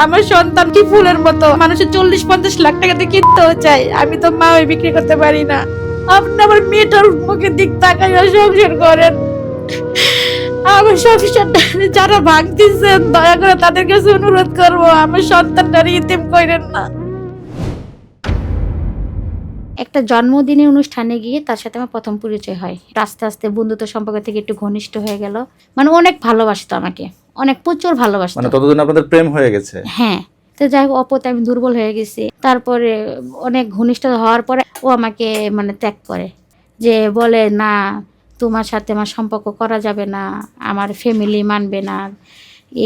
আমার সন্তান কি ফুলের মতো? মানুষের চল্লিশ, পঞ্চাশ লাখ টাকাতে কিনতেও চাই আমি তো মা ওই বিক্রি করতে পারি না। আপনি আমার মেয়েটার মুখে দিক তাকাই সংসার করেন। আমার সংসারটা যারা ভাঙতেছেন, দয়া করে তাদের কাছে অনুরোধ করব, আমার সন্তানটার ইতিম করেন না। একটা জন্মদিনের অনুষ্ঠানে গিয়ে তার সাথে আমার প্রথম পরিচয় হয়। আস্তে আস্তে বন্ধুত্ব সম্পর্ক থেকে একটু ঘনিষ্ঠ হয়ে গেল। মানে অনেক ভালোবাসতো আমাকে। অনেক প্রচুর ভালোবাসতো মানে ততদিন আপনাদের প্রেম হয়ে গেছে? হ্যাঁ। তো যাই হোক অপতে আমি দুর্বল হয়ে গেছি। তারপরে অনেক ঘনিষ্ঠ হওয়ার পরে ও আমাকে মানে ত্যাগ করে। যে বলে না তোমার সাথে আমার সম্পর্ক করা যাবে না আমার ফ্যামিলি মানবে না।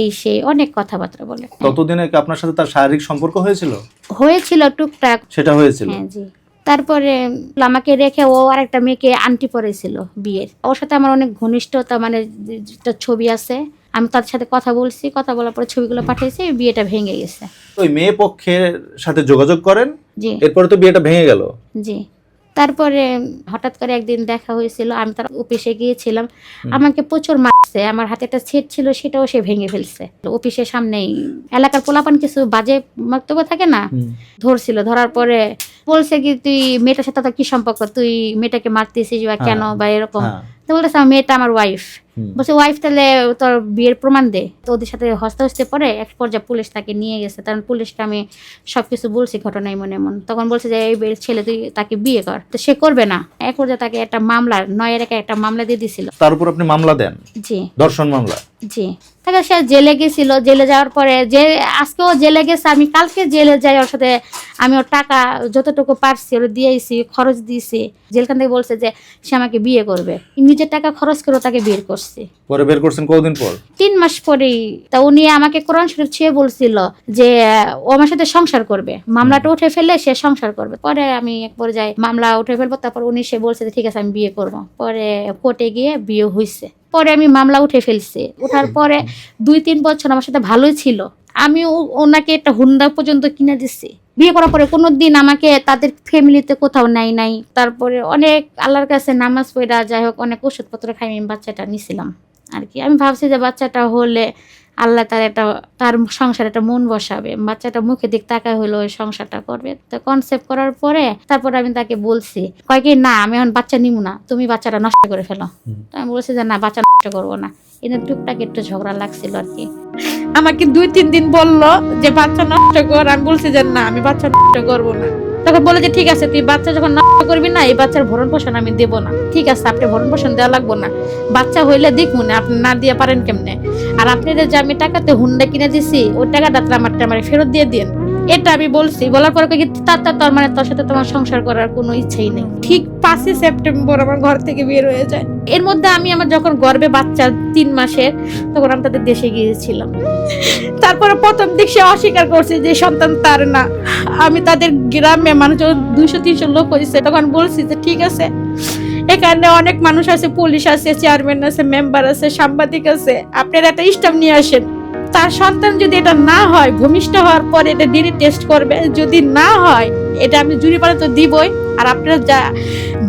এই সেই অনেক কথাবার্তা বলে। ততদিনে কি আপনার সাথে তার শারীরিক সম্পর্ক হয়েছিল? হয়েছিল টুকটাক। সেটা হয়েছিল? হ্যাঁ জি। তারপরে আমাকে রেখে ও আর একটা মেয়েকে আন্টি পরেছিল বিয়ের। ওর সাথে আমার অনেক ঘনিষ্ঠতা মানে ছবি আছে। আমি তার সাথে কথা বলছি কথা বলার পরে ছবিগুলো পাঠিয়েছি বিয়েটা ভেঙে গেছে। ওই মেয়ে পক্ষের সাথে যোগাযোগ করেন? জি। এরপরে তো বিয়েটা ভেঙে গেল? জি। তারপরে হঠাৎ করে একদিন দেখা হয়েছিল আমি তার অফিসে গিয়েছিলাম। আমাকে প্রচুর মারছে আমার হাতে একটা ছেট ছিল সেটাও সে ভেঙে ফেলছে। অফিসের সামনেই এলাকার পোলাপান কিছু বাজে বক্তব্য থাকে না? ধরছিল ধরার পরে বলছে কি তুই মেয়েটার সাথে কি সম্পর্ক? তুই মেয়েটাকে মারতেছিস বা কেন হ্যাঁ, বা এরকম? হ্যাঁ। তো বলতেছে আমার মেয়েটা আমার ওয়াইফ বলছে ওয়াইফ তাহলে তোর বিয়ের প্রমাণ দে। তো ওদের সাথে হস্তে হস্তে পরে এক পর্যায়ে পুলিশ তাকে নিয়ে গেছে। কারণ পুলিশকে আমি সবকিছু বলছি ঘটনা এমন এমন তখন বলছে যে এই ছেলে তুই তাকে বিয়ে কর। তো সে করবে না। এক পর্যায়ে তাকে একটা মামলা নয়ের একে একটা মামলা দিয়ে দিছিল। তার উপর আপনি মামলা দেন? জি। ধর্ষণ মামলা? জি। তাকে সে জেলে গেছিল। জেলে যাওয়ার পরে যে আজকেও জেলে গেছে আমি কালকে জেলে যাই ওর সাথে। আমি ওর টাকা যতটুকু পারছি ওর দিয়েছি খরচ দিয়েছি। জেলখান থেকে বলছে যে সে আমাকে বিয়ে করবে। নিজের টাকা খরচ করে তাকে বিয়ে করছি। পরে বের করছেন কতদিন পর? তিন মাস পরেই। তা উনি আমাকে কোরআন শরীফ ছুঁয়ে বলছিল যে ও আমার সাথে সংসার করবে। মামলাটা উঠে ফেললে সে সংসার করবে। পরে আমি এক পর্যায়ে মামলা উঠে ফেলব তারপর উনি সে বলছে যে ঠিক আছে আমি বিয়ে করব। পরে কোর্টে গিয়ে বিয়ে হয়েছে পরে আমি মামলা উঠে ফেলছি। ওঠার পরে দুই তিন বছর আমার সাথে ভালোই ছিল। আমি ওনাকে একটা হুন্ডা পর্যন্ত কিনে দিচ্ছি বিয়ে করার পরে কোনো দিন আমাকে তাদের ফ্যামিলিতে কোথাও নাই নাই। তারপরে অনেক আল্লাহর কাছে নামাজ পড়া যাই হোক অনেক ওষুধপত্র খাই আমি বাচ্চাটা নিছিলাম। আর কি আমি ভাবছি যে বাচ্চাটা হলে আল্লাহ তার একটা তার সংসারে একটা মন বসাবে বাচ্চাটা মুখে দিক তাকায় হলো ওই সংসারটা করবে। তো কনসেপ্ট করার পরে তারপর আমি তাকে বলছি কয় কি না আমি এখন বাচ্চা নিব না তুমি বাচ্চাটা নষ্ট করে ফেলো। আমি বলছি যে না বাচ্চা নষ্ট করব না। কিন্তু টুকটাক একটু ঝগড়া লাগছিল আর কি। আমাকে দুই তিন দিন বলল যে বাচ্চা নষ্ট কর। আমি বলছি যে না আমি বাচ্চা নষ্ট করব না। তখন বলে যে, ঠিক আছে, তুই বাচ্চা যখন নষ্ট করবি না, এই বাচ্চার ভরণ পোষণ আমি দেব না। ঠিক আছে, আপনি ভরণ পোষণ দেওয়া লাগবো না। বাচ্চা হইলে দেখুন আপনি না দিয়ে পারেন কেমনে? আর আপনাদের যে আমি টাকাতে হুন্ডা কিনে দিছি, ওই টাকাটা আমার আমার ফেরত দিয়ে দিন এটা আমি বলছি বলার পরে কি, তার তার তোর মানে তোর সাথে তোমার সংসার করার কোনো ইচ্ছেই নেই। ঠিক পাঁচই সেপ্টেম্বর আমার ঘর থেকে বের হয়ে যায়। এর মধ্যে আমি আমার যখন গর্বে বাচ্চা তিন মাসের তখন আমি তাদের দেশে গিয়েছিলাম। তারপরে প্রথম দিক সে অস্বীকার করছে যে সন্তান তার না। আমি তাদের গ্রামে মানুষ দুইশো তিনশো লোক হয়েছে তখন বলছি যে ঠিক আছে। এখানে অনেক মানুষ আছে পুলিশ আছে চেয়ারম্যান আছে মেম্বার আছে সাংবাদিক আছে। আপনারা একটা স্টাফ নিয়ে আসেন। তার সন্তান যদি এটা না হয়, ভূমিষ্ঠ হওয়ার পরে এটা ডিএনএ টেস্ট করবে। যদি না হয়, এটা আমি জুরিপানা তো দিবই। আর আপনারা যা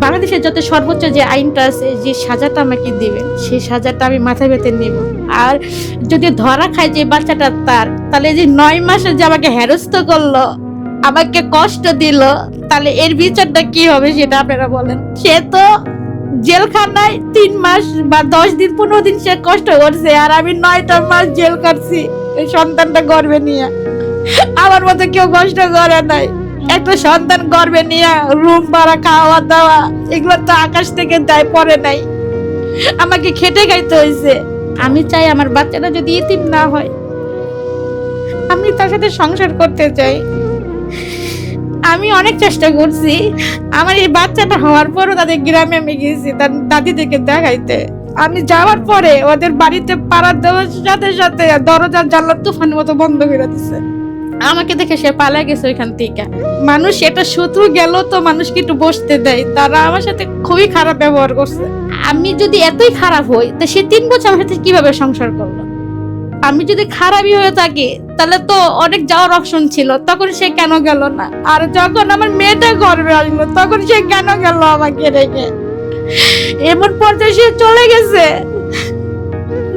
বাংলাদেশের যত সর্বোচ্চ যে আইনটা আছে, যে সাজাটা আমাকে দিবেন সেই সাজাটা আমি মাথায় বেঁধে নিব। আর যদি ধরা খায় যে বাচ্চাটা তার, তাহলে যে নয় মাসে যে আমাকে হেরস্ত করল, আমাকে কষ্ট দিল, তাহলে এর বিচারটা কি হবে সেটা আপনারা বলেন। সে তো জেলখানায় তিন মাস বা দশ দিন, পনেরো দিন সে কষ্ট করছে আর আমি নয়টা মাস জেল কাটছি এই সন্তানটা গর্বে নিয়ে। আমার মতো কেউ কষ্ট করে নাই। একটা সন্তান গর্বে নিয়ে রুম ভাড়া, খাওয়া দাওয়া, এগুলো তো আকাশ থেকে দেয় পরে নাই। আমাকে খেটে খাইতে হয়েছে আমি চাই আমার বাচ্চাটা যদি ইতিম না হয়। আমি তার সাথে সংসার করতে চাই। আমি অনেক চেষ্টা করছি। আমার এই বাচ্চাটা হওয়ার পরও তাদের গ্রামে আমি গিয়েছি তার দাদিদেরকে দেখাইতে। আমি যাওয়ার পরে ওদের বাড়িতে পাড়ার দেওয়ার সাথে সাথে দরজা জানলা তুফান মতো বন্ধ করে দিছে। আমাকে দেখে সে পালা গেছে ওইখান থেকে। মানুষ এটা শত্রু গেল তো মানুষকে একটু বসতে দেয়। তারা আমার সাথে খুবই খারাপ ব্যবহার করছে। আমি যদি এতই খারাপ হই, তা সে তিন বছর আমার সাথে কীভাবে সংসার করল? আমি যদি খারাপই হয়ে থাকি, তাহলে তো অনেক যাওয়ার অপশন ছিল। তখন সে কেন গেল না? আর যখন আমার মেয়েটা গর্বে আসলো, তখন সে কেন গেল আমাকে রেখে? এমন পর্যায়ে সে চলে গেছে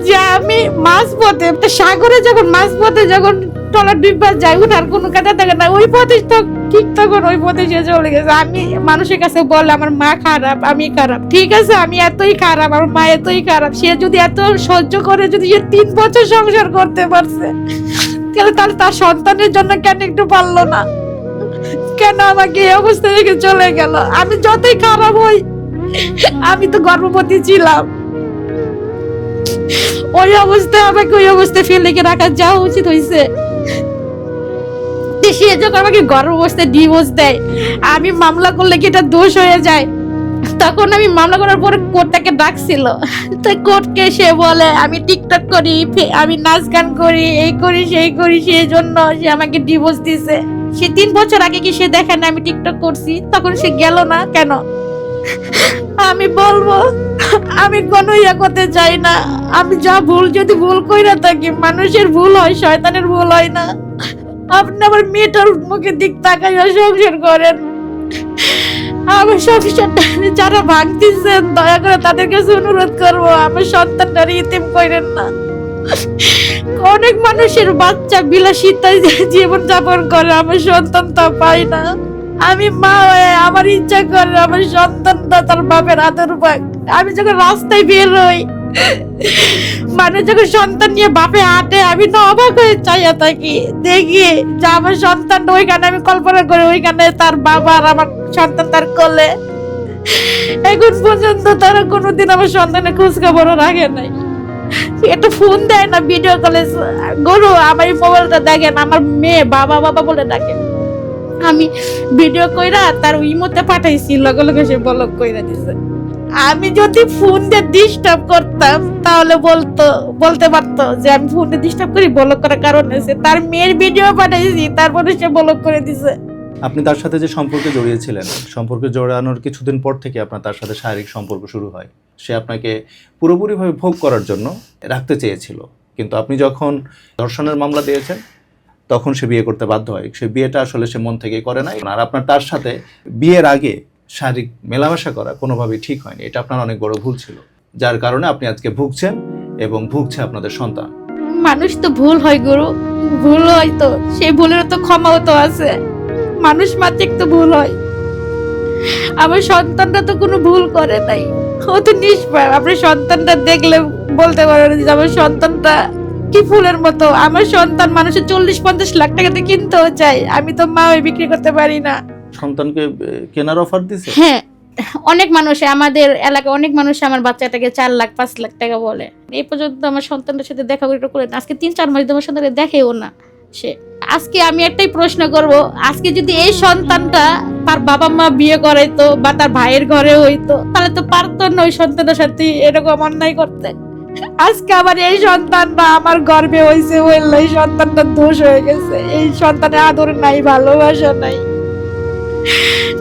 যে আমি মাছ পথে সাগরে যখন মাছ পথে যখন টলার ডিব্বা যাই উঠার কোনো কাজে থাকে না। ওই পথে তো ঠিক তখন ওই পথে সে চলে গেছে। আমি মানুষের কাছে বলে আমার মা খারাপ, আমি খারাপ। ঠিক আছে, আমি এতই খারাপ, আমার মা এতই খারাপ। সে যদি এত সহ্য করে, যদি সে তিন বছর সংসার করতে পারছে, তাহলে তাহলে তার সন্তানের জন্য কেন একটু পারল না? কেন আমাকে এই অবস্থা রেখে চলে গেল? আমি যতই খারাপ হই, আমি তো গর্ভবতী ছিলাম। ওই অবস্থায় আমাকে ওই অবস্থায় ফেলে রেখে রাখা যাওয়া উচিত হয়েছে সে যখন আমাকে গর্ভ অবস্থায় ডিভোর্স দেয়, আমি মামলা করলে কি এটা দোষ হয়ে যায়? তখন আমি মামলা করার পরে কোর্টটাকে ডাকছিল। তো কোর্টকে সে বলে, আমি টিকটক করি আমি নাচ গান করি, এই করি, সেই করি, সেই জন্য সে আমাকে ডিভোর্স দিছে। সে তিন বছর আগে কি সে দেখে না আমি টিকটক করছি? তখন সে গেল না, কেন? আমি বলব, আমি কোনো ইয়ে করতে চাই না। আমি যা ভুল, যদি ভুল কইরা থাকি, মানুষের ভুল হয়, শয়তানের ভুল হয় না। আপনি আমার মেয়েটার মুখের দিক তাকাইয়া সংসার করেন। আমার সংসারটা যারা ভাঙতেছেন, দয়া করে তাদের কাছে অনুরোধ করব, আমার সন্তানটা ইতিম করেন না। অনেক মানুষের বাচ্চা বিলাসিতায় জীবন যাপন করে, আমার সন্তান তা পায় না। আমি মা আমার ইচ্ছা করে, আমার সন্তানটা তার বাপের আদর পাক আমি যখন রাস্তায় বের হই মানুষ যখন সন্তান নিয়ে বাপে হাঁটে, আমি না অবাক হয়ে চাইয়া থাকি দেখি যে আমার সন্তানটা ওইখানে, আমি কল্পনা করি ওইখানে তার বাবা আর আমার সন্তান তার কোলে। এখন পর্যন্ত তারা কোনোদিন আমার সন্তানের খোঁজ খবর রাখে নাই। একটা ফোন দেয় না ভিডিও কলে গরু, আমার মোবাইলটা দেখেন, আমার মেয়ে বাবা বাবা বলে ডাকে। আমি ভিডিও কইরা তার ইমোতে পাঠাইছি, লগে লগে সে ব্লক কইরা দিছে। আমি যদি ফোন দিয়ে ডিস্টার্ব করতাম, তাহলে বলতো, বলতে পারতো যে আমি ফোন দিয়ে ডিস্টার্ব করি ব্লক করার কারণ। আছে তার মেয়ের ভিডিও পাঠাইছি, তারপরে সে ব্লক করে দিছে। আপনি তার সাথে যে সম্পর্কে জড়িয়েছিলেন, সম্পর্কে জড়ানোর কিছুদিন পর থেকে আপনার তার সাথে শারীরিক সম্পর্ক শুরু হয়। সে আপনাকে পুরোপুরিভাবে ভোগ করার জন্য রাখতে চেয়েছিল। কিন্তু আপনি যখন ধর্ষণের মামলা দিয়েছেন, তখন সে বিয়ে করতে বাধ্য হয়। সে বিয়েটা আসলে সে মন থেকে করে নাই। আর আপনার তার সাথে বিয়ের আগে শারীরিক মেলামেশা করা কোনোভাবেই ঠিক হয়নি। এটা আপনার অনেক বড় ভুল ছিল। যার কারণে আপনি আজকে ভুগছেন এবং ভুগছে আপনাদের সন্তান। মানুষ তো ভুল হয় গুরু। ভুল হয় তো। সেই ভুলের তো ক্ষমাও তো আছে। মানুষ মাত্রিক তো ভুল হয়। আমার সন্তানটা তো কোনো ভুল করে নাই। ও তো নিষ্পাপ আপনার সন্তানটা দেখলে বলতে পারেন যে আমার সন্তানটা কি ফুলের মতো। আমার সন্তান মানুষের চল্লিশ, পঞ্চাশ লাখ টাকাতে কিনতেও চাই আমি তো মা হয়ে বিক্রি করতে পারি না। সন্তানকে কেনার অফার দিছে? হ্যাঁ অনেক মানুষ, আমাদের এলাকায় অনেক মানুষ আমার বাচ্চাটাকে চার লাখ, পাঁচ লাখ টাকা বলে। এই পর্যন্ত আমার সন্তানের সাথে দেখা করে করে আজকে তিন, চার মাস আমার সন্তানকে দেখেও না সে। আজকে আমি একটাই প্রশ্ন করব, আজকে যদি এই সন্তানটা তার বাবা মা বিয়ে করাইতো বা তার ভাইয়ের ঘরে হইতো, তাহলে তো পারতো না ওই সন্তানের সাথে এরকম অন্যায় করতে। আজকে আবার এই সন্তান বা আমার গর্বে হয়েছে এই সন্তানটা দোষ হয়ে গেছে। এই সন্তানের আদর নাই, ভালোবাসা নাই।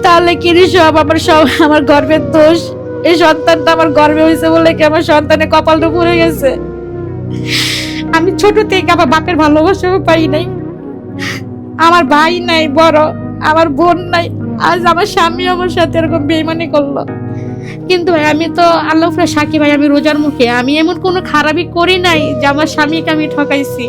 তাহলে কি সব? আমার সব, আমার গর্বের দোষ। এই সন্তানটা আমার গর্বে হয়েছে বলে কি আমার সন্তানের কপালটা পুড়ে গেছে? আমি ছোট থেকে আমার বাপের ভালোবাসাও পাই নাই। আমার ভাই নাই, বড়। আমার বোন নাই। আজ আমার স্বামী আমার সাথে এরকম বেইমানি করল। কিন্তু আমি তো আল্লাহ সাক্ষী ভাই, আমি রোজার মুখে। আমি এমন কোনো খারাপই করি নাই যে আমার স্বামীকে আমি ঠকাইছি।